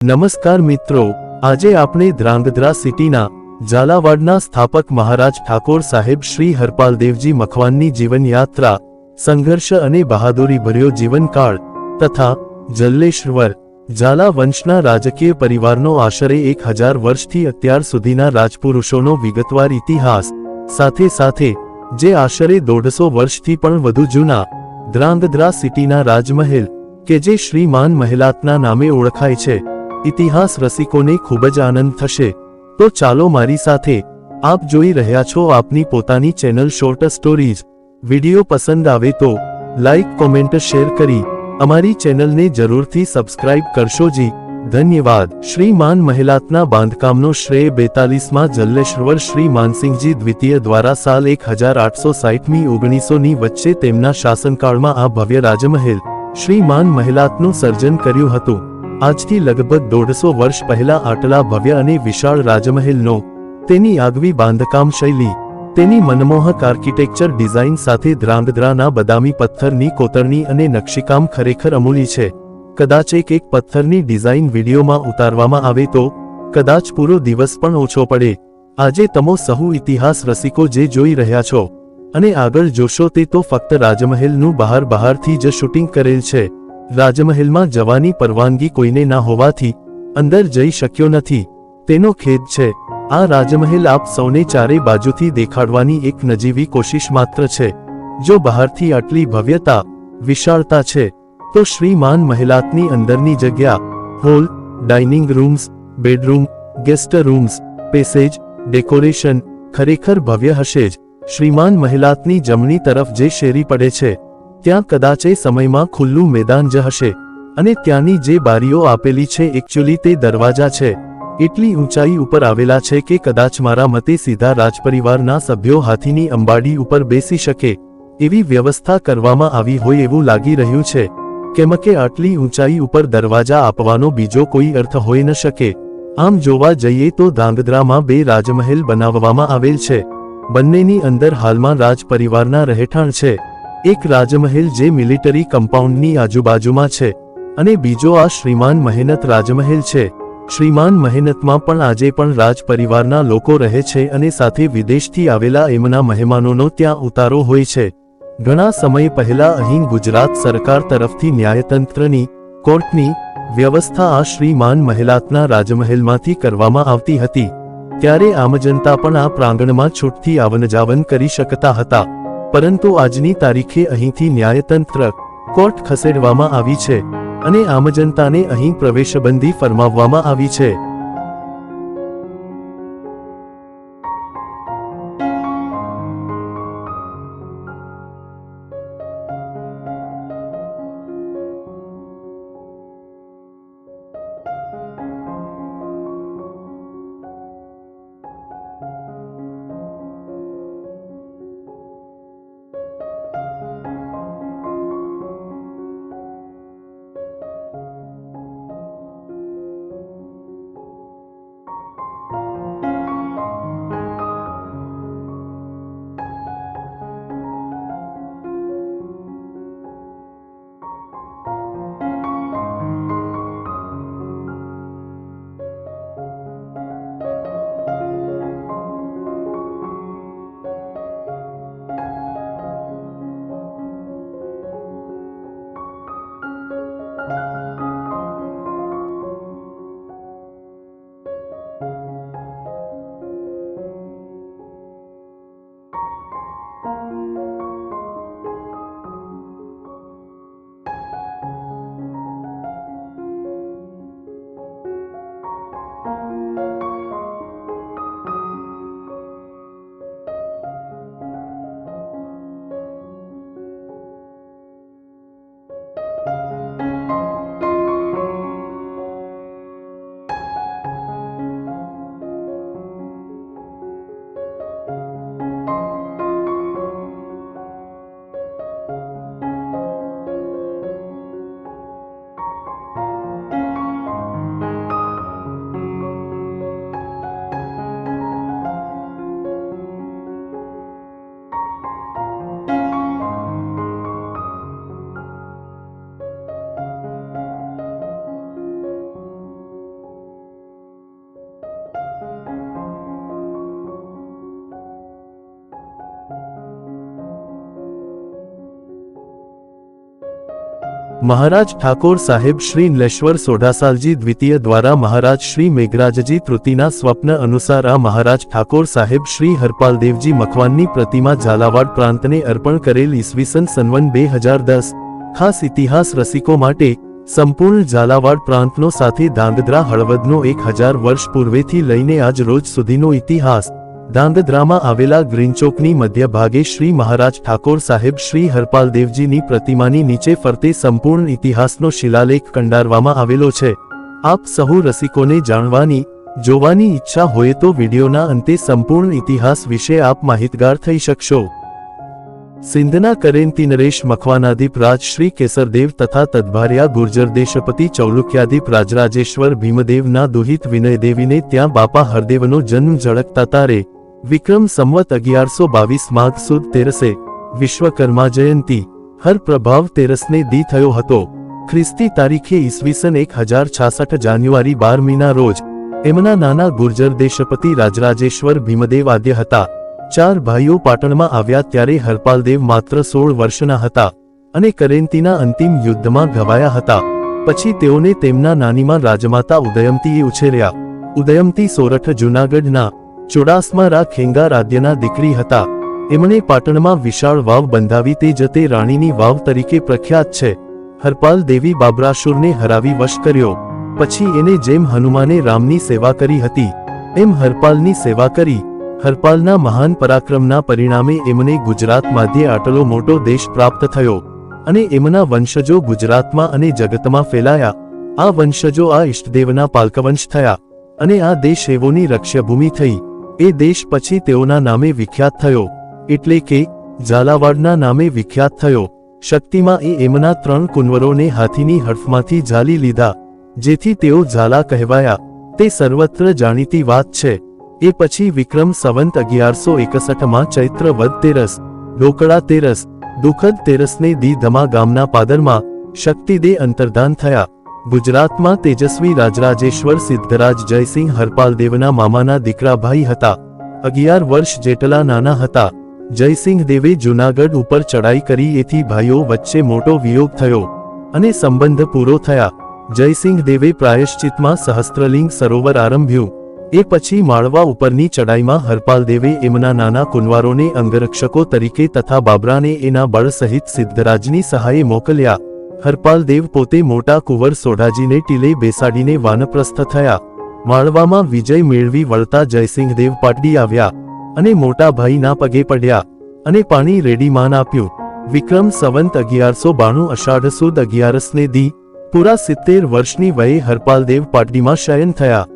નમસ્કાર મિત્રો, આજે આપણે ધ્રાંગધ્રા સિટીના ઝાલાવાડના સ્થાપક મહારાજ ઠાકોર સાહેબ શ્રી હરપાલદેવજી મખવાનની જીવનયાત્રા, સંઘર્ષ અને બહાદુરી ભર્યો જીવનકાળ તથા જલ્લેશ્વર ઝાલા વંશના રાજકીય પરિવારનો આશરે એક હજાર વર્ષથી અત્યાર સુધીના રાજપુરુષોનો વિગતવાર ઇતિહાસ, સાથે સાથે જે આશરે દોઢસો વર્ષથી પણ વધુ જૂના ધ્રાંગધ્રા સિટીના રાજમહેલ કે જે શ્રીમાન મહેલાતના નામે ઓળખાય છે. ઇતિહાસ રસિકોને ખૂબ જ આનંદ થશે. તો ચાલો મારી સાથે આપ જોઈ રહ્યા છો આપની પોતાની ચેનલ શોર્ટ સ્ટોરીઝ. વીડિયો પસંદ આવે તો લાઈક, કોમેન્ટ, શેર કરી અમારી ચેનલને જરૂરથી સબસ્ક્રાઇબ કરશો જી. ધન્યવાદ. શ્રી માન મહેલાતના બાંધકામનો શ્રેય બેતાલીસમાં જલ્લેશ્વર શ્રી માનસિંહજી દ્વિતીય દ્વારા સાલ એક હજાર આઠસો સાહીઠમી ઓગણીસોની વચ્ચે તેમના શાસનકાળમાં આ ભવ્ય રાજમહેલ શ્રી માન મહેલાતનું સર્જન કર્યું હતું. આજથી લગભગ દોઢસો વર્ષ પહેલા આટલા ભવ્ય અને વિશાળ રાજમહેલનો, તેની આગવી બાંધકામ શૈલી, તેની મનમોહક આર્કિટેક્ચર ડિઝાઇન સાથે ધ્રાંગધ્રાના બદામી પથ્થરની કોતરણી અને નકશીકામ ખરેખર અમૂલી છે. કદાચ એક એક પથ્થરની ડિઝાઇન વિડીયોમાં ઉતારવામાં આવે તો, કદાચ પૂરો દિવસ પણ ઓછો પડે. આજે તમો સહુ ઇતિહાસ રસિકો જે જોઈ રહ્યા છો, અને આગળ જોશો તે તો ફક્ત રાજમહેલનું બહાર બહારથી જ શૂટિંગ કરેલ છે. રાજમહેલમાં જવાની પરવાનગી કોઈને ના હોવાથી અંદર જઈ શક્યો નથી. તેનો ખેદ છે, આ રાજમહેલ આપ સૌને ચારે બાજુથી દેખાડવાની એક નજીવી કોશિશ માત્ર છે. જો બહારથી આટલી ભવ્યતા, વિશાળતા છે, તો શ્રીમાન મહેલાતની અંદરની જગ્યા, hall, dining rooms, bedroom, guest rooms, passage, decoration ખરેખર ભવ્ય હશે જ. શ્રીમાન મહેલાતની જમણી તરફ જે શેરી પડે છે ત્યાં કદાચ એ સમયમાં ખુલ્લું મેદાન જ હશે. અને ત્યાંની જે બારીઓ આપેલી છે એકચ્યુઅલી તે દરવાજા છે. એટલી ઊંચાઈ ઉપર આવેલા છે કે કદાચ મારા મતે સીધા રાજપરિવારના સભ્યો હાથીની અંબાડી ઉપર બેસી શકે. એવી વ્યવસ્થા કરવામાં આવી હોય એવું લાગી રહ્યું છે. કેમ કે આટલી ઊંચાઈ ઉપર દરવાજા આપવાનો બીજો કોઈ અર્થ હોઈ ન શકે. આમ જોવા જઈએ તો ધાંગધ્રામાં બે રાજમહેલ બનાવવામાં આવેલ છે. બંનેની અંદર હાલમાં રાજ પરિવારના રહેઠાણ છે. એક રાજમહેલ જે મિલિટરી કમ્પાઉન્ડની આજુબાજુમાં છે અને બીજો આ શ્રીમાન મહેનત રાજમહેલ છે. શ્રીમાન મહેનતમાં પણ આજે પણ રાજ પરિવારના લોકો રહે છે અને સાથે વિદેશથી આવેલા એમના મહેમાનોનો ત્યાં ઉતારો હોય છે. ઘણા સમય પહેલા અહીં ગુજરાત સરકાર તરફથી ન્યાયતંત્રની, કોર્ટની વ્યવસ્થા આ શ્રીમાન મહેલાતના રાજમહેલમાંથી કરવામાં આવતી હતી. ત્યારે આમ જનતા પણ આ પ્રાંગણમાં છૂટથી આવનજાવન કરી શકતા હતા. પરંતુ આજની તારીખે અહીંથી ન્યાયતંત્ર કોર્ટ ખસેડવામાં આવી છે અને આમ જનતાને અહીં પ્રવેશબંધી ફરમાવવામાં આવી છે. મહારાજ ઠાકોર સાહેબ શ્રી નલેશ્વર સોઢાસાલજી દ્વિતીય દ્વારા મહારાજ શ્રી મેઘરાજજી તૃતીના સ્વપ્ન અનુસાર આ મહારાજ ઠાકોર સાહેબ શ્રી હરપાલદેવજી મખવાનની પ્રતિમા ઝાલાવાડ પ્રાંતને અર્પણ કરેલ ઈસવીસન સનવન બે હજાર દસ. ખાસ ઇતિહાસ રસિકો માટે, સંપૂર્ણ ઝાલાવાડ પ્રાંતનો સાથે ધાંગધ્રા હળવદનો એક હજાર વર્ષ પૂર્વેથી લઈને આજ રોજ સુધીનો ઇતિહાસ. ધાંગધ્રામાં આવેલા ગ્રીનચોકની મધ્ય ભાગે શ્રી મહારાજ ઠાકોર સાહેબ શ્રી હરપાલદેવજીની પ્રતિમાની નીચે ફરતે સંપૂર્ણ ઇતિહાસનો શિલાલેખ કંડારવામાં આવેલો છે. આપ સહુ રસિકોને જાણવાની, જોવાની ઈચ્છા હોય તો વિડીયોના અંતે સંપૂર્ણ ઇતિહાસ વિશે આપ માહિતગાર થઈ શકશો. સિંધના કરેન્તી નરેશ મખવાનાધિપ રાજ શ્રી કેસરદેવ તથા તદભાર્યા ગુર્જર દેશપતિ ચૌલુક્યાધિપ રાજરાજેશ્વર ભીમદેવના દુહિત વિનયદેવીને ત્યાં બાપા હરદેવનો જન્મ ઝળકતા તારે. વિક્રમ સંવત અગિયારસો બાવીસ માઘ સુદ તેરસે વિશ્વકર્મા જયંતી. હર પ્રભાવ તેરસને દી થયો હતો. ખ્રિસ્તી તારીખે ઈસવીસન એક હજાર છાસઠ જાન્યુઆરી બારમીના રોજ એમના નાના ગુર્જર દેશપતિ રાજરાજેશ્વર ભીમદેવ આદ્ય હતા. ચાર ભાઈઓ પાટણમાં આવ્યા ત્યારે હરપાલદેવ માત્ર સોળ વર્ષના હતા અને કરેન્તીના અંતિમ યુદ્ધમાં ઘવાયા હતા. પછી તેઓને તેમના નાનીમાં રાજમાતા ઉદયમતીએ ઉછેર્યા. ઉદયમતી સોરઠ જૂનાગઢના ચોડાસમા રા ખેંગા રાજ્યના દીકરી હતા. એમણે પાટણમાં વિશાળ વાવ બંધાવી તે જતે રાણીની વાવ તરીકે પ્રખ્યાત છે. હરપાલ દેવી બાબરાસુરને હરાવી વશ કર્યો. પછી એને જેમ હનુમાને રામની સેવા કરી હતી, એમ હરપાલની સેવા કરી. હરપાલના મહાન પરાક્રમના પરિણામે એમને ગુજરાત માધ્યે આટલો મોટો દેશ પ્રાપ્ત થયો અને એમના વંશજો ગુજરાતમાં અને જગતમાં ફેલાયા. આ વંશજો આ ઇષ્ટદેવના પાલકવંશ થયા અને આ દેશ એવોની રક્ષ્યભૂમિ થઈ. એ દેશ પછી તેઓના નામે વિખ્યાત થયો. એટલે કે, ઝાલાવાડના નામે વિખ્યાત થયો. શક્તિમાં એ એમના ત્રણ કુંવરોને હાથીની હડફમાંથી ઝાલી લીધા, જેથી તેઓ ઝાલા કહેવાયા. તે સર્વત્ર જાણીતી વાત છે. એ પછી વિક્રમ સંવંત અગિયારસો એકસઠમાં ચૈત્ર વદ તેરસ, ઢોકળા તેરસ, દુઃખદ તેરસને દી ધમા ગામના પાદરમાં શક્તિદે અંતર્ધાન થયા. ગુજરાતમાં તેજસ્વી રાજરાજેશ્વર સિદ્ધરાજ જયસિંહ હરપાલદેવના મામાના દીકરા ભાઈ હતા. અગિયાર વર્ષ જેટલા નાના હતા. જયસિંહ દેવે જૂનાગઢ ઉપર ચડાઈ કરી એથી ભાઈઓ વચ્ચે મોટો વિયોગ થયો અને સંબંધ પૂરો થયા. જયસિંહ દેવે પ્રાયશ્ચિતમાં સહસ્ત્રલિંગ સરોવર આરંભ્યું. એ પછી માળવા ઉપરની ચડાઈમાં હરપાલ દેવે એમના નાના કુંવારોને અંગરક્ષકો તરીકે તથા બાબરાને એના બળ સહિત સિદ્ધરાજની સહાયે મોકલ્યા. હરપાલ દેવ પોતે મોટા કુંવર સોઢાજીને ટીલે બેસાડીને વાનપ્રસ્થ થયા. માળવામાં વિજય મેળવી વળતા જયસિંહ દેવ પાટડી આવ્યા અને મોટા ભાઈના પગે પડ્યા અને પાણી રેડી માન આપ્યું. વિક્રમ સંવંત અગિયારસો બાણું અષાઢ સુદ અગિયારસને દી પૂરા સિત્તેર વર્ષની વયે હરપાલદેવ પાટડીમાં શયન થયા.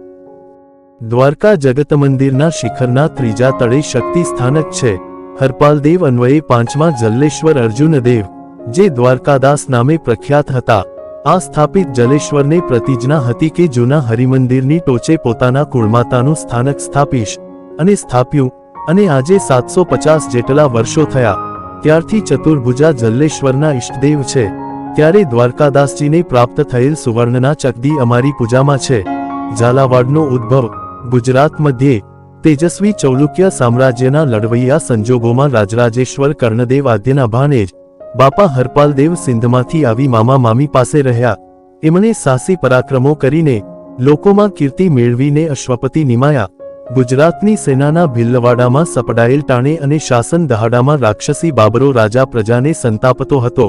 દ્વારકા જગત મંદિરના શિખરના ત્રીજા તળે શક્તિ સ્થાનક છે. હરપાલદેવ અન્વયે પાંચમા જલ્લેશ્વર અર્જુનદેવ જે દ્વારકાદાસ નામે પ્રખ્યાત હતા. આ સ્થાપિત જલેશ્વરને પ્રતિજ્ઞા હતી કે જૂના હરિમંદિરની ટોચે પોતાના કુળમાતાનું સ્થાનક સ્થાપીશ અને સ્થાપ્યું અને આજે સાતસો પચાસ જેટલા વર્ષો થયા. ત્યારથી ચતુર્ભુજા જલ્લેશ્વરના ઇષ્ટદેવ છે. ત્યારે દ્વારકાદાસજીને પ્રાપ્ત થયેલ સુવર્ણના ચકદી અમારી પૂજામાં છે. ઝાલાવાડનો ઉદ્ભવ, ગુજરાત મધ્યે, તેજસ્વી ચૌલુક્ય સામ્રાજ્યના લડવૈયા સંજોગોમાં રાજરાજેશ્વર કર્ણદેવ આદ્યના ભાણેજ બાપા હરપાલદેવ સિંધમાંથી આવી મામા મામી પાસે રહ્યા. એમણે સાહસી પરાક્રમો કરીને લોકોમાં કીર્તિ મેળવીને અશ્વપતિ નિમાયા. ગુજરાતની સેનાના ભિલ્લવાડામાં સપડાયેલ ટાણે અને શાસન દહાડામાં રાક્ષસી બાબરો રાજા પ્રજાને સંતાપતો હતો.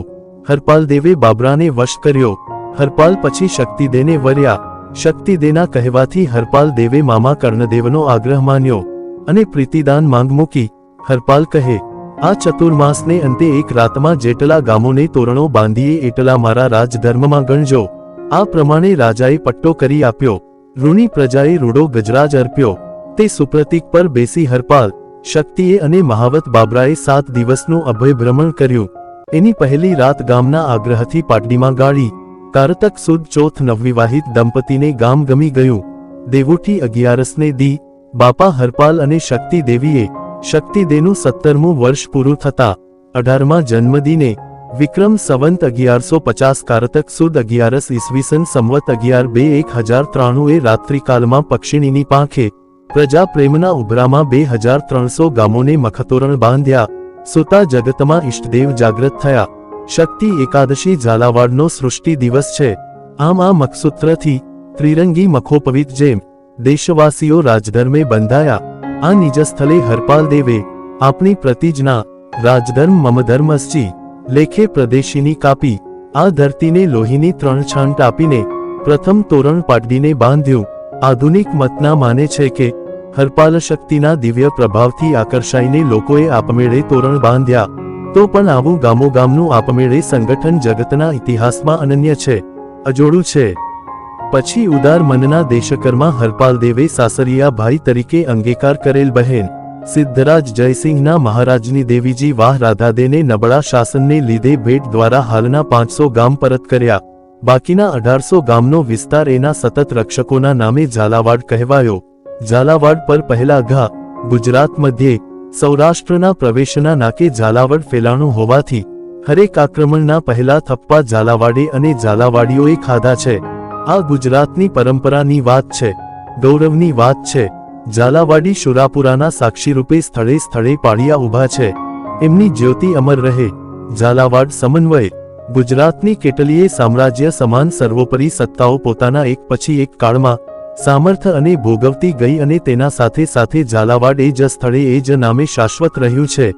હરપાલદેવે બાબરાને વશ કર્યો. હરપાલ પછી શક્તિદેને વર્યા. શક્તિદેના કહેવાથી હરપાલ દેવે મામા કર્ણદેવનો આગ્રહ માન્યો અને પ્રીતિદાન માંગ મૂકી. હરપાલ કહે આ ચતુર્માસને અંતે એક રાતમાં જેટલા ગામોને તોરણો બાંધીએ એટલા મારા રાજધર્મમાં ગણજો. આ પ્રમાણે રાજાએ પટ્ટો કરી આપ્યો. ઋણી પ્રજાએ રૂડો ગજરાજ અર્પ્યો. તે સુપ્રતિક પર બેસી હરપાલ શક્તિએ અને મહાવત બાબરાએ સાત દિવસનું અભય ભ્રમણ કર્યું. એની પહેલી રાત ગામના આગ્રહથી પાટડીમાં ગાળી. કારતક સુદ ચોથ નવવિવાહિત દંપતીને ગામ ગમી ગયું. દેવુઠી અગિયારસને દી, બાપા હરપાલ અને શક્તિ દેવીએ શક્તિદેનું સત્તરમું વર્ષ પૂરું થતા અઢારમાં જન્મદિને વિક્રમ સંવંત અગિયારસો પચાસ કારતક સુદ અગિયારસ ઈસવીસન સંવત અગિયાર બે એક હજાર ત્રાણુએ રાત્રિકાલમાં પક્ષિણીની પાંખે પ્રજા પ્રેમના ઉભરામાં બે હજાર ત્રણસો ગામોને મખતોરણ બાંધ્યા. સુતા જગતમાં ઇષ્ટદેવ જાગ્રત થયા. શક્તિ એકાદશી ઝાલાવાડનો સૃષ્ટિ દિવસ છે. આમ આ મખસૂત્રથી ત્રિરંગી મખોપવિત જેમ દેશવાસીઓ રાજધર્મે બંધાયા. આ નિજસ્થલે હરપાલ દેવે આપણી પ્રતિજના રાજધર્મ મમધર્મસ્ચી લેખે પ્રદેશીની કાપી, આ ધરતીને લોહીની ત્રણ છાંટ આપીને પ્રથમ તોરણ પાટડીને બાંધ્યું. આધુનિક મતના માને છે કે, હરપાલ શક્તિના દિવ્ય પ્રભાવથી આકર્ષાઈને લોકોએ આપમેળે તોરણ બાંધ્યા. તો પણ આવું ગામોગામનું આપમેળે સંગઠન જગતના ઇતિહાસમાં અનન્ય છે. અજોડું છે. પછી ઉદાર મનના દેશકર્મા હરપાલ દેવે સાસરિયા ભાઈ તરીકે અંગીકાર કરેલ બહેન, સિદ્ધરાજ જયસિંહના મહારાજની દેવીજી વાહ રાધાદેને નબળા શાસનને લીધે ભેટ દ્વારા હાલના પાંચસો ગામ પરત કર્યા. બાકીના અઢારસો ગામનો વિસ્તાર એના સતત રક્ષકોના નામે ઝાલાવાડ કહેવાયો. ઝાલાવાડ પર પહેલા ઘા, ગુજરાત મધ્યે, સૌરાષ્ટ્રના પ્રવેશના નાકે ઝાલાવાડ ફેલાણું હોવાથી, હરેક આક્રમણના પહેલા થપ્પા ઝાલાવાડે અને ઝાલાવાડીઓએ ખાધા છે. આ ગુજરાતની પરંપરાની વાત છે, ગૌરવની વાત છે. ઝાલાવાડી શુરાપુરાના સાક્ષીરૂપે સ્થળે સ્થળે પાળિયા ઊભા છે. એમની જ્યોતિ અમર રહે. ઝાલાવાડ સમન્વય, ગુજરાતની કેટલીય સામ્રાજ્ય સમાન સર્વોપરી સત્તાઓ પોતાના એક પછી એક કાળમાં, સામર્થ અને ભોગવતી ગઈ અને તેના સાથે સાથે ઝાલાવાડ એ જ સ્થળે એ જ નામે શાશ્વત રહ્યું છે.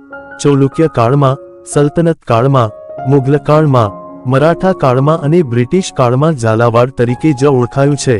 ચૌલુક્ય કાળમાં, સલ્તનત કાળમાં, મુઘલ કાળમાં મરાઠા કાળમાં અને બ્રિટિશ કાળમાં ઝાલાવાડ તરીકે જ ઓળખાયું છે.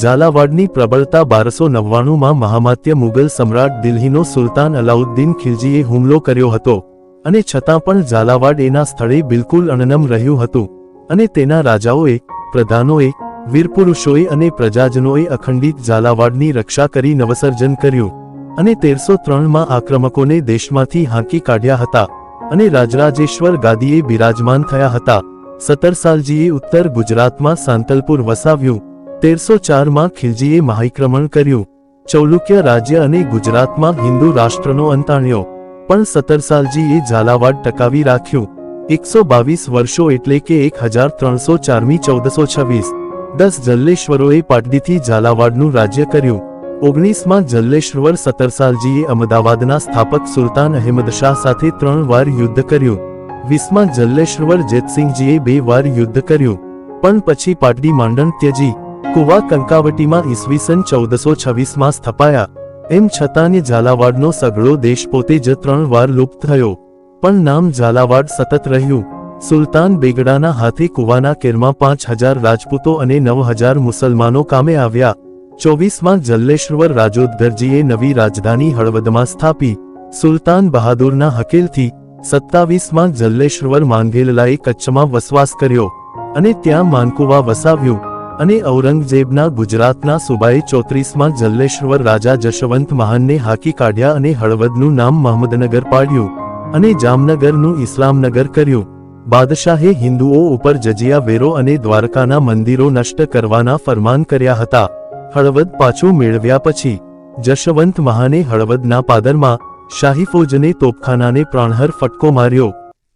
ઝાલાવાડની પ્રબળતા બારસો નવ્વાણુંમાં મહામાત્ય મુગલ સમ્રાટ દિલ્હીનો સુલતાન અલાઉદ્દીન ખિલજીએ હુમલો કર્યો હતો અને છતાં પણ ઝાલાવાડ એના સ્થળે બિલકુલ અણનમ રહ્યું હતું અને તેના રાજાઓએ, પ્રધાનોએ, વીરપુરુષોએ અને પ્રજાજનોએ અખંડિત ઝાલાવાડની રક્ષા કરી નવસર્જન કર્યું અને તેરસો ત્રણમાં આક્રમકોને દેશમાંથી હાંકી કાઢ્યા હતા અને રાજરાજેશ્વર ગાદીએ બિરાજમાન થયા હતા. સતરસાલજીએ ઉત્તર ગુજરાતમાં સાંતલપુર વસાવ્યું. તેરસો ચારમાં ખિલજીએ મહાક્રમણ કર્યું. ચૌલુક્ય રાજ્ય અને ગુજરાતમાં હિન્દુ રાષ્ટ્રનો અંત આણ્યો. પણ સતરસાલજીએ ઝાલાવાડ ટકાવી રાખ્યું. એકસો બાવીસ વર્ષો એટલે કે એક હજાર ત્રણસો ચારમી ચૌદસો છવ્વીસ. દસ જલ્લેશ્વરોએ પાટડીથી ઝાલાવાડનું રાજ્ય કર્યું. ઓગણીસમાં જલ્લેશ્વર સતરસાલજીએ અમદાવાદના સ્થાપક સુલતાન અહેમદ શાહ સાથે ત્રણ વાર યુદ્ધ કર્યું. વીસમાં જલ્લેશ્વર જેતસિંહજીએ બે વાર યુદ્ધ કર્યું. પણ પછી પાટડી માંડણ ત્યજી, કુવા કંકાવટીમાં ઈસવીસન ચૌદસો છવ્વીસમાં સ્થપાયા. એમ છતાંને ઝાલાવાડનો સગળો દેશ પોતે જ ત્રણ વાર લુપ્ત થયો. પણ નામ ઝાલાવાડ સતત રહ્યું. સુલતાન બેગડાના હાથે કુવાના કેરમાં પાંચ હજાર રાજપૂતો અને નવ હજાર મુસલમાનો કામે આવ્યા. ચોવીસમાં જલ્લેશ્વર રાજોદગરજીએ નવી રાજધાની હળવદમાં સ્થાપી. સુલતાન બહાદુરના હકેલથી સત્તાવીસમાં જલ્લેશ્વર માંગેલલાએ કચ્છમાં વસવાસ કર્યો અને ત્યાં માનકુવા વસાવ્યું અને ઔરંગઝેબના ગુજરાતના સુબાએ ચોત્રીસમાં જલ્લેશ્વર રાજા જશવંત મહાનને હાકી કાઢ્યા અને હળવદનું નામ મહમદનગર પાડ્યું અને જામનગરનું ઇસ્લામનગર કર્યું. બાદશાહે હિન્દુઓ ઉપર જજિયા વેરો અને દ્વારકાના મંદિરો નષ્ટ કરવાના ફરમાન કર્યા હતા. હળવદ પાછું મેળવ્યા પછી જશવંત મહાને હળવદના પાદરમાં શાહી ફોજને તોપખાનાને પ્રાણહર ફટકો માર્યો.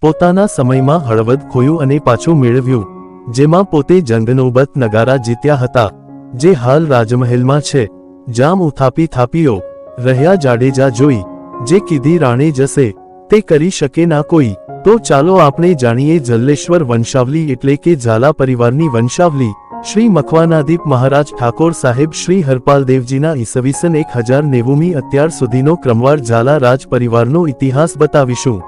પોતાના સમયમાં હળવદ ખોયું અને પાછું મેળવ્યું, જેમાં પોતે જંગનોબત નગારા જીત્યા હતા, જે હાલ રાજમહેલમાં છે. જામ ઉથાપી થાપીઓ, રહ્યા જાડેજા જોઈ, જે કીધી રાણે જશે, તે કરી શકે ના કોઈ. તો ચાલો આપણે જાણીએ જલ્લેશ્વર વંશાવલી એટલે કે ઝાલા પરિવારની વંશાવલી. શ્રી મખવાનાદીપ મહારાજ ઠાકોર સાહેબ શ્રી હરપાલદેવજીના ઈસવીસન એક હજાર નેવુમી અત્યાર સુધીનો ક્રમવાર ઝાલા રાજ પરિવારનો ઇતિહાસ બતાવીશું.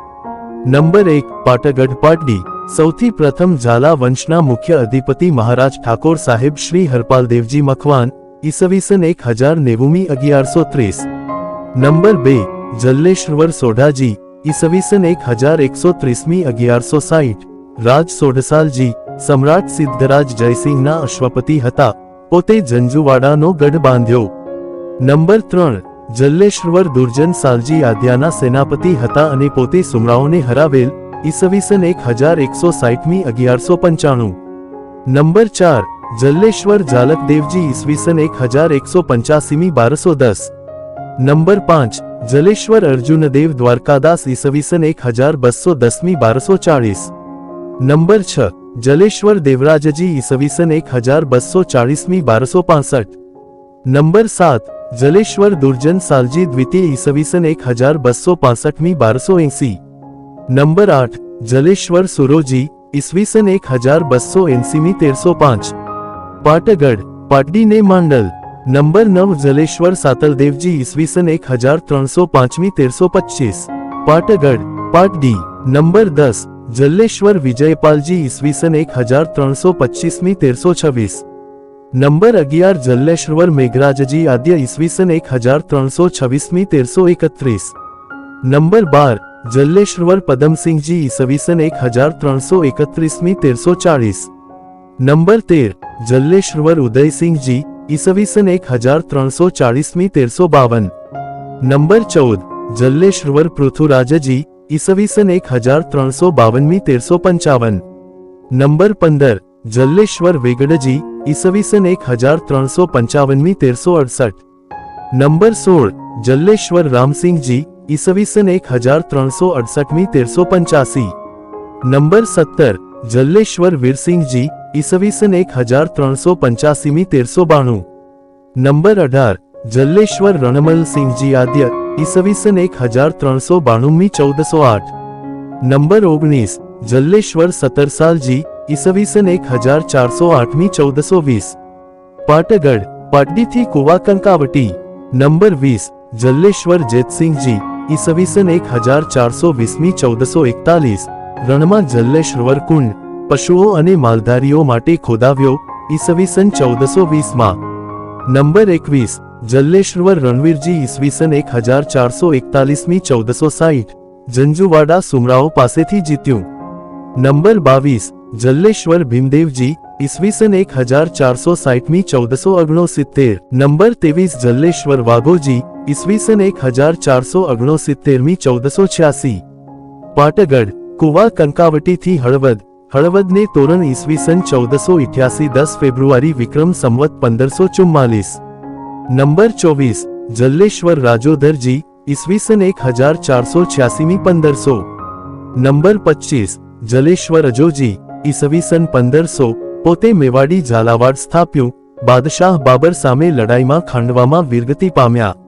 નંબર એક, પાટગઢ પાટડી. સૌથી પ્રથમ ઝાલા વંશના મુખ્ય અધિપતિ મહારાજ ઠાકોર સાહેબ શ્રી હરપાલદેવજી મખવાન ઈસવીસન એક હજાર નેવુમી અગિયારસો ત્રીસ. નંબર બે, જલ્લેશ્વર સોઢાજી. ઈસવીસન એક હજાર એકસો ત્રીસમી અગિયારસો સાહીઠ. રાજ સોઢસાલજી. સમ્રાટ સિદ્ધરાજ જયસિંહના અશ્વપતિ હતા. પોતે જંજુવાડાનો ગઢ બાંધ્યો. નંબર ત્રણ, જલ્લેશ્વર દુર્જન સાલજી આદ્યાના સેનાપતિ હતા અને પોતે સુમરાઓને હરાવેલ ઈસવીસન એક હજાર એકસો સાઠમી અગિયારસો પંચાણું. નંબર ચાર, જલ્લેશ્વર જાલકદેવજી ઈસવીસન એક હજાર એકસો પંચાસીમી બારસો દસ. નંબર પાંચ, જલેશ્વર અર્જુનદેવ દ્વારકાદાસ ઈસવીસન એક હજાર બસો દસમી બારસો ચાળીસ. નંબર છ જલેશ્વર દેવરાજજી ઈસવીસન એક હજાર બસો ચાળીસમી બારસો પાસઠ નંબર સાત જલેશ્વર દુર્જન સાલજી દ્વિતીય ઈસવીસન એક હજાર બસો પાસઠમી બારસો એંસી નંબર આઠ જલેશ્વર સુરોજી ઈસવીસન એક હજાર બસો એંસીમી તેરસો પાંચ પાટગઢ પાટડીને માંડલ નંબર નવ જલેશ્વર સાતલદેવજી ઈસવીસન એક હજાર ત્રણસો પાંચમી તેરસો પચીસ પાટગઢ પાટડી નંબર દસ જલ્લેશ્વર વિજયપાલજી ઈસવીસન એક હજાર ત્રણસો પચીસમી તેરસો છવ્વીસ નંબર અગિયાર જલ્લેશ્વર મેઘરાજજી આદ્ય ઈસવીસન એક હજાર ત્રણસો છવ્વીસમી તેરસો એકત્રીસ નંબર બાર જલ્લેશ્વર પદમસિંહજી ઈસવીસન એક હજાર ત્રણસો એકત્રીસમી તેરસો ચાળીસ નંબર તેર જલ્લેશ્વર ઉદયસિંહજી ઈસવીસન એક હજાર ત્રણસો ચાળીસમી તેરસો બાવન નંબર ચૌદ જલ્લેશ્વર પૃથુરાજજી ઈસવીસન એક હજાર ત્રણસો બાવનમી તેરસો પંચાવન નંબર પંદર જલ્લેશ્વર વેગડજી ઈસવીસન એક હજાર ત્રણસો પંચાવનમી તેરસો અડસઠ નંબર સોળ જલ્લેશ્વર રામસિંહજી ઈસવીસન એક હજાર ત્રણસો અડસઠમી તેરસો પંચાસી નંબર સત્તર જલ્લેશ્વર વીરસિંહજી ઈસવીસન એક હજાર ત્રણસો પંચાસીમી તેરસો બાણું નંબર અઢાર જલ્લેશ્વર રણમલસિંહજી આદ્ય ઈસવીસન એક હજાર ત્રણસો બાણુંમી ચૌદસો આઠ. નંબર ઓગણીસ, જલ્લેશ્વર સતરસાલજી, ઈસવીસન એક હજાર ચારસો આઠમી ચૌદસો વીસ. પાટગઢ, પાટડીથી કુવા કંકાવટી નંબર વીસ, જલ્લેશ્વર જેતસિંહજી, ઈસવીસન એક હજાર ચારસો વીસમી ચૌદસો એકતાલીસ. રણમાં જલ્લેશ્વર કુંડ, પશુઓ અને માલધારીઓ માટે ખોદાવ્યો, ઈસવીસન ચૌદસો વીસમાં. નંબર એકવીસ જલ્લેશ્વર રણવીરજી ઈસવીસન એક હજાર ચારસો એકતાલીસમી ચૌદસો સાઠ જંજુવાડા સુમરાઓ પાસેથી જીત્યું નંબર બાવીસ જલ્લેશ્વર ભીમદેવજી ઈસવીસન એક હજાર ચારસો સાઠમી ચૌદસો ઓગણસિત્તેર નંબર તેવીસ જલ્લેશ્વર વાઘોજી ઈસવીસન એક હજાર ચારસો ઓગણસિત્તેરમી ચૌદસો છ્યાસી પાટગઢ કુવા કંકાવટીથી હળવદ હળવદને તોરણ ઈસવીસન ચૌદસો ઇઠ્યાસી દસ ફેબ્રુઆરી વિક્રમ સંવત પંદરસો ચુમ્માલીસ નંબર ચોવીસ જલ્લેશ્વર રાજોધરજી ઈસવીસન એક હજાર ચારસો છ્યાસીમી પંદરસો નંબર પચીસ જલેશ્વર અજોજી ઈસવીસન પંદરસો પોતે મેવાડી ઝાલાવાડ સ્થાપ્યું બાદશાહ બાબર સામે લડાઈમાં ખાંડવામાં વીરગતિ પામ્યા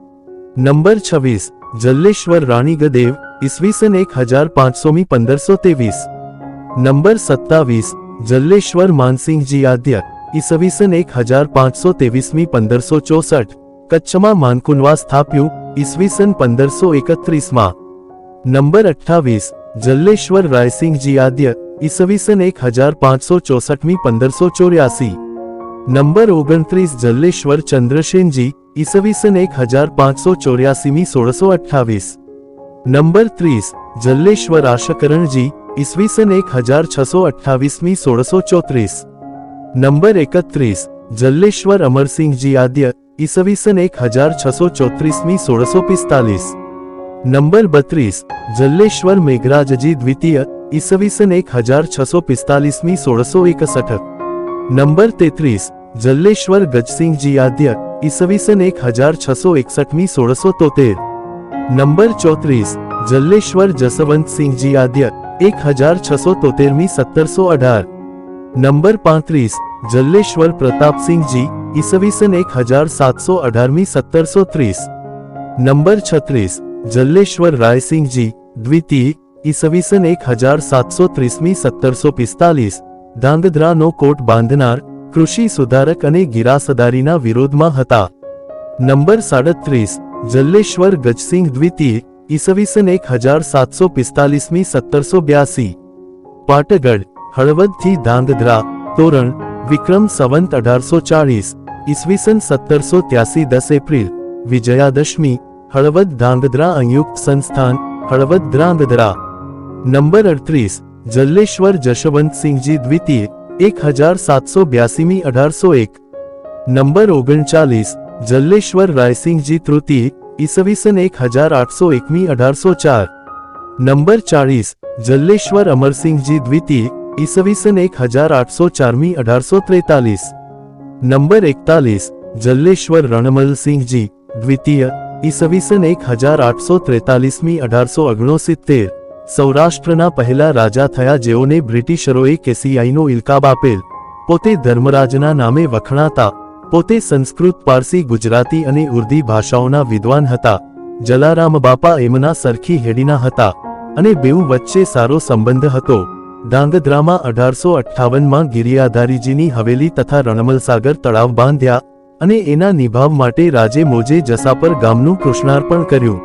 નંબર છવ્વીસ જલ્લેશ્વર રાણીગદેવ ઈસવીસન એક હજાર પાંચસોમી પંદરસો ત્રેવીસ નંબર સત્તાવીસ જલ્લેશ્વર માનસિંહજી આદ્ય ઈસવીસન એક હજાર પાંચસો ત્રેવીસમી પંદરસો ચોસઠ, કચ્છમાં માનકુનવા સ્થાપ્યું, ઈસવીસન પંદરસો એકત્રીસમાં. નંબર અઠ્ઠાવીસ, જલ્લેશ્વર રાયસિંહજી આદ્ય, ઈસવીસન એક હજાર પાંચસો ચોસઠમી પંદરસો ચોર્યાસી. નંબર ઓગણત્રીસ, જલ્લેશ્વર ચંદ્રસેનજી ઈસવીસન એક હજાર પાંચસો ચોર્યાસીમી સોળસો અઠ્ઠાવીસ. નંબર ત્રીસ, જલ્લેશ્વર આશકરણજી, ઈસવીસન એક હજાર છસો અઠ્ઠાવીસમી સોળસો ચોત્રીસ. નંબર એકત્રીસ, જલ્લેશ્વર અમરસિંહજી આદ્ય, ઈસવીસન એક હજાર છસો ચોત્રીસમી સોળસો પિસ્તાલીસ. નંબર બત્રીસ, જલ્લેશ્વર મેઘરાજજી દ્વિતીય, ઈસવીસન એક હજાર છસો પિસ્તાલીસમી સોળસો એકસઠ. નંબર તેત્રીસ, જલ્લેશ્વર ગજસિંહજી આદ્ય, ઈસવીસન એક હજાર છસો એકસઠમી સોળસો તોતેર. નંબર ચોત્રીસ, જલ્લેશ્વર જસવંતસિંહજી આદ્ય, એક હજાર છસો તોતેરમી સત્તરસો અઢાર. નંબર પાંત્રીસ, જલ્લેશ્વર પ્રતાપસિંહજી, ઈસવીસન એક હજાર સાતસો અઢારમી સત્તરસો ત્રીસ. નંબર છત્રીસ, જલ્લેશ્વર રાયસિંહજી, દ્વિતીય, ઈસવીસન એક હજાર સાતસો ત્રીસમી સત્તરસો પિસ્તાલીસ. ધાંગધ્રાનો કોટ બાંધનાર, કૃષિ સુધારક અને ગિરાસદારીના વિરોધમાં હતા. નંબર સાડત્રીસ, જલ્લેશ્વર ગજસિંહ દ્વિતીય, ઈસવીસન એક હજાર સાતસો પિસ્તાલીસમી સત્તરસો બ્યાસી. પાટગઢ હળવદથી ધાંગધ્રા તોરણ વિક્રમ સંવંત અઢારસો ચાળીસ ઈસવીસન સત્તરસો ત્યાસી દસ એપ્રિલ વિજયાદશમી હળવદ ધાંગધ્રા સંયુક્ત સંસ્થાન હળવદ ધ્રાંગધ્રા નંબર અડત્રીસ જલ્લેશ્વર જશવંતસિંહજી દ્વિતીય એક હજાર સાતસો બ્યાસીમી અઢારસો એક નંબર ઓગણચાલીસ જલ્લેશ્વર રાયસિંહજી તૃતીય ઈસવીસન એક હજાર આઠસો એકમી અઢારસો ચાર નંબર ચાળીસ જલ્લેશ્વર અમરસિંહજી દ્વિતીય ઈસવીસન એક હજાર આઠસો ચારમી અઢારસો ત્રેતાલીસ. નંબર એકતાલીસ, જલ્લેશ્વર રણમલસિંહજી, દ્વિતીય, ઈસવીસન એક હજાર આઠસો ત્રેતાલીસમી અઢારસો ઓગણસિત્તેર. સૌરાષ્ટ્રના પહેલા રાજા થયા જેઓને બ્રિટિશરોએ કેસીઆઈનો ઇલકાબ આપેલ. પોતે ધર્મરાજના નામે વખણાતા, પોતે સંસ્કૃત, પારસી, ગુજરાતી અને ઉર્દી ભાષાઓના વિદ્વાન હતા. જલારામ બાપા એમના સરખી હેડીના હતા અને બેઉ વચ્ચે સારો સંબંધ હતો. ડાંગધ્રામાં અઢારસો અઠ્ઠાવનમાં ગિરિયાધારીજીની હવેલી તથા રણમલસાગર તળાવ બાંધ્યા અને એના નિભાવ માટે રાજે મોજે જસાપર ગામનું કૃષ્ણાર્પણ કર્યું.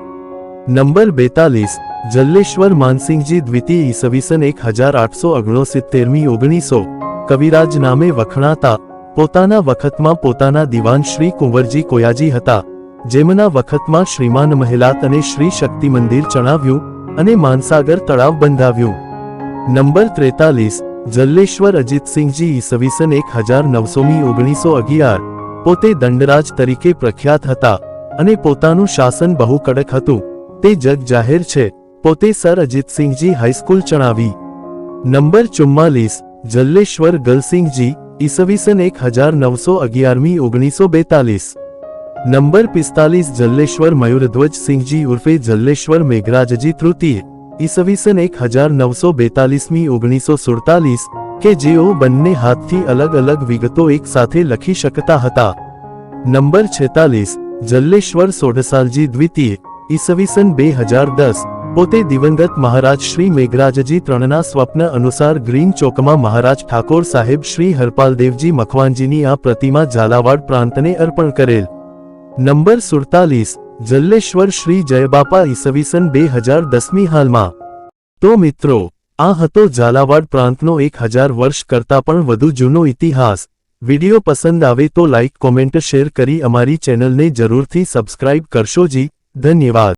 નંબર બેતાલીસ, જલ્લેશ્વર માનસિંહજી દ્વિતીય ઈસવીસન એક હજાર આઠસો ઓગણસિત્તેરમી ઓગણીસો. કવિરાજ નામે વખણાતા, પોતાના વખતમાં પોતાના દિવાન શ્રી કુંવરજી કોયાજી હતા, જેમના વખતમાં શ્રીમાન મહેલાત અને શ્રી શક્તિ મંદિર ચણાવ્યું અને માનસાગર તળાવ બંધાવ્યું. નંબર ત્રેતાલીસ, જલ્લેશ્વર અજીતસિંહજી ઈસવીસન એક હજાર નવસોમી ઓગણીસો અગિયાર. પોતે દંડરાજ તરીકે પ્રખ્યાત હતા અને પોતાનું શાસન બહુ કડક હતું. તે જગ જાહેર છે. પોતે સર અજીતસિંહજી હાઈસ્કૂલ ચણાવી. નંબર ચુમ્માલીસ, જલ્લેશ્વર ગલસિંહજી ઈસવીસન એક હજાર નવસો અગિયારમી ઓગણીસો બેતાલીસ. નંબર પિસ્તાલીસ, જલ્લેશ્વર મયુરધ્વજ સિંહજી ઉર્ફે જલ્લેશ્વર મેઘરાજજી તૃતીય. ઈસવીસન એક હજાર નવસો બેતાલીસમી ઓગણીસો સુડતાલીસ કે જેઓ બંને હાથથી અલગ અલગ વિગતો એક સાથે લખી શકતા હતા. નંબર છેતાલીસ, જલ્લેશ્વર સોઢસાલજી દ્વિતીય, ઈસવીસન બે હજાર દસ, પોતે દિવંગત મહારાજ શ્રી મેઘરાજજી ત્રણના સ્વપ્ન અનુસાર ગ્રીન ચોકમાં મહારાજ ઠાકોર સાહેબ શ્રી હરપાલદેવજી મખવાનજીની આ પ્રતિમા ઝાલાવાડ પ્રાંતને અર્પણ કરેલ. નંબર સુડતાલીસ જલ્લેશ્વર શ્રી જયબાપા ઈસવીસન બે હજાર દસમી હાલમાં. તો મિત્રો, આ હતો ઝાલાવાડ પ્રાંતનો એક હજાર વર્ષ કરતા પણ વધુ જૂનો ઇતિહાસ. વિડિયો પસંદ આવે તો લાઇક કોમેન્ટ, શેર કરી અમારી ચેનલને જરૂરથી સબસ્ક્રાઇબ કરશો જી. ધન્યવાદ.